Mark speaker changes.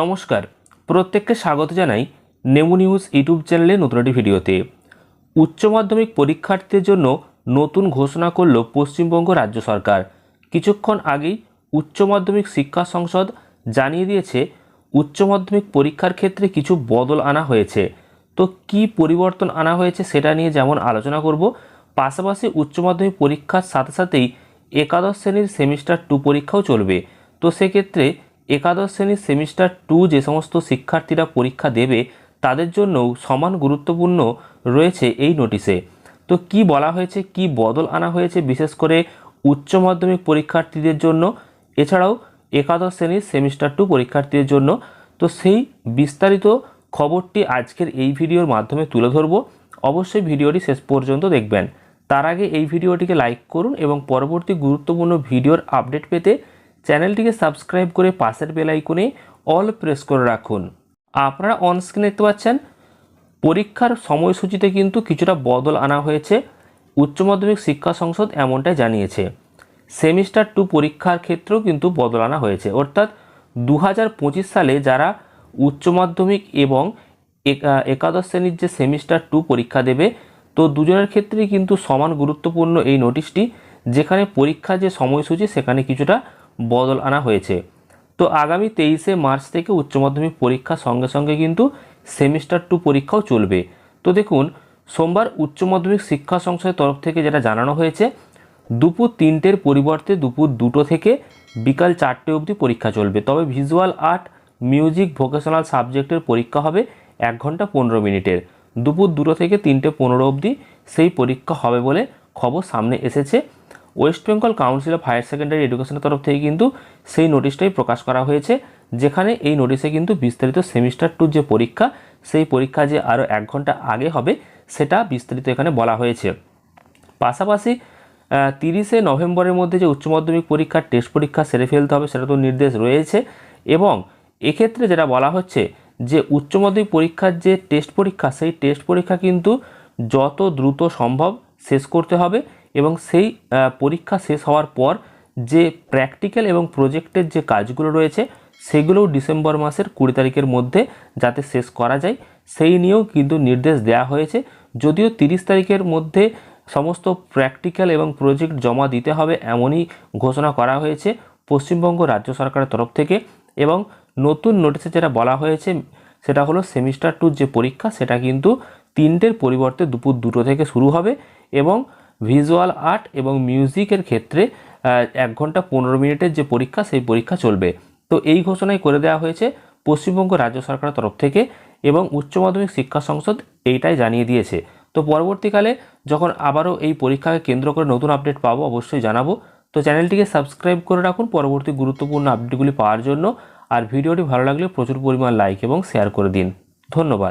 Speaker 1: নমস্কার। প্রত্যেককে স্বাগত জানাই নেমু নিউজ ইউটিউব চ্যানেলে নতুন একটি ভিডিওতে। উচ্চ মাধ্যমিক পরীক্ষার্থীদের জন্য নতুন ঘোষণা করল পশ্চিমবঙ্গ রাজ্য সরকার। কিছুক্ষণ আগেই উচ্চ মাধ্যমিক শিক্ষা সংসদ জানিয়ে দিয়েছে, উচ্চ মাধ্যমিক পরীক্ষার ক্ষেত্রে কিছু বদল আনা হয়েছে। তো কি পরিবর্তন আনা হয়েছে সেটা নিয়ে যেমন আলোচনা করব, পাশাপাশি উচ্চ মাধ্যমিক পরীক্ষার সাথে সাথেই একাদশ শ্রেণির সেমিস্টার টু পরীক্ষাও চলবে। তো সেক্ষেত্রে একাদশ শ্রেণির সেমিস্টার টু যে সমস্ত শিক্ষার্থীরা পরীক্ষা দেবে, তাদের জন্যও সমান গুরুত্বপূর্ণ রয়েছে এই নোটিশে তো কি বলা হয়েছে, কি বদল আনা হয়েছে, বিশেষ করে উচ্চ মাধ্যমিক পরীক্ষার্থীদের জন্য, এছাড়াও একাদশ শ্রেণির সেমিস্টার টু পরীক্ষার্থীদের জন্য। তো সেই বিস্তারিত খবরটি আজকের এই ভিডিওর মাধ্যমে তুলে ধরবো। অবশ্যই ভিডিওটি শেষ পর্যন্ত দেখবেন। তার আগে এই ভিডিওটিকে লাইক করুন এবং পরবর্তী গুরুত্বপূর্ণ ভিডিওর আপডেট পেতে চ্যানেলটিকে সাবস্ক্রাইব করে পাশের বেল আইকনে অল প্রেস করে রাখুন। আপনারা অন স্ক্রিনে দেখতে পাচ্ছেন, পরীক্ষার সময়সূচিতে কিন্তু কিছুটা বদল আনা হয়েছে, উচ্চ মাধ্যমিক শিক্ষা সংসদ এমনটাই জানিয়েছে। সেমিস্টার টু পরীক্ষার ক্ষেত্রেও কিন্তু বদল আনা হয়েছে। অর্থাৎ দু হাজার পঁচিশ সালে যারা উচ্চ মাধ্যমিক এবং একা- একাদশ শ্রেণির যে সেমিস্টার টু পরীক্ষা দেবে, তো দুজনের ক্ষেত্রেই কিন্তু সমান গুরুত্বপূর্ণ এই নোটিশটি যেখানে পরীক্ষার যে সময়সূচি, সেখানে কিছুটা বদল আনা হয়েছে। তো আগামী তেইশে মার্চ থেকে উচ্চ মাধ্যমিক পরীক্ষার সঙ্গে সঙ্গে কিন্তু সেমিস্টার টু পরীক্ষাও চলবে। তো দেখুন, সোমবার উচ্চ মাধ্যমিক শিক্ষা সংসদের তরফ থেকে যেটা জানানো হয়েছে, দুপুর তিনটের পরিবর্তে দুপুর দুটো থেকে বিকাল চারটে অবধি পরীক্ষা চলবে। তবে ভিজুয়াল আর্ট, মিউজিক, ভোকেশনাল সাবজেক্টের পরীক্ষা হবে এক ঘণ্টা পনেরো মিনিটের। দুপুর দুটো থেকে তিনটে পনেরো অবধি সেই পরীক্ষা হবে বলে খবর সামনে এসেছে। West Bengal council of higher secondary এডুকেশনের তরফ থেকে কিন্তু সেই নোটিশটাই প্রকাশ করা হয়েছে, যেখানে এই নোটিশে কিন্তু বিস্তারিত সেমিস্টার টুর যে পরীক্ষা, সেই পরীক্ষা যে আরও এক ঘণ্টা আগে হবে, সেটা বিস্তারিত এখানে বলা হয়েছে। পাশাপাশি তিরিশে নভেম্বরের মধ্যে যে উচ্চ মাধ্যমিক পরীক্ষার টেস্ট পরীক্ষা সেরে ফেলতে হবে, সেটা তো নির্দেশ রয়েছে এবং এক্ষেত্রে যেটা বলা হচ্ছে যে উচ্চ মাধ্যমিক পরীক্ষার যে টেস্ট পরীক্ষা, সেই টেস্ট পরীক্ষা কিন্তু যত দ্রুত সম্ভব শেষ করতে হবে এবং সেই পরীক্ষা শেষ হওয়ার পর যে প্র্যাকটিক্যাল এবং প্রজেক্টের যে কাজগুলো রয়েছে, সেগুলোও ডিসেম্বর মাসের কুড়ি তারিখের মধ্যে যাতে শেষ করা যায়, সেই নিয়েও কিন্তু নির্দেশ দেওয়া হয়েছে। যদিও তিরিশ তারিখের মধ্যে সমস্ত প্র্যাকটিক্যাল এবং প্রজেক্ট জমা দিতে হবে এমনই ঘোষণা করা হয়েছে পশ্চিমবঙ্গ রাজ্য সরকারের তরফ থেকে এবং নতুন নোটিশে যেটা বলা হয়েছে, সেটা হলো সেমিস্টার টুর যে পরীক্ষা, সেটা কিন্তু তিনটের পরিবর্তে দুপুর দুটো থেকে শুরু হবে এবং ভিজুয়াল আর্ট এবং মিউজিকের ক্ষেত্রে এক ঘণ্টা পনেরো মিনিটের যে পরীক্ষা, সেই পরীক্ষা চলবে। তো এই ঘোষণাই করে দেওয়া হয়েছে পশ্চিমবঙ্গ রাজ্য সরকারের তরফ থেকে এবং উচ্চ মাধ্যমিক শিক্ষা সংসদ এইটাই জানিয়ে দিয়েছে। তো পরবর্তীকালে যখন আবারও এই পরীক্ষাকে কেন্দ্র করে নতুন আপডেট পাবো, অবশ্যই জানাব। তো চ্যানেলটিকে সাবস্ক্রাইব করে রাখুন পরবর্তী গুরুত্বপূর্ণ আপডেটগুলি পাওয়ার জন্য। আর ভিডিওটি ভালো লাগলে প্রচুর পরিমাণ লাইক এবং শেয়ার করে দিন। ধন্যবাদ।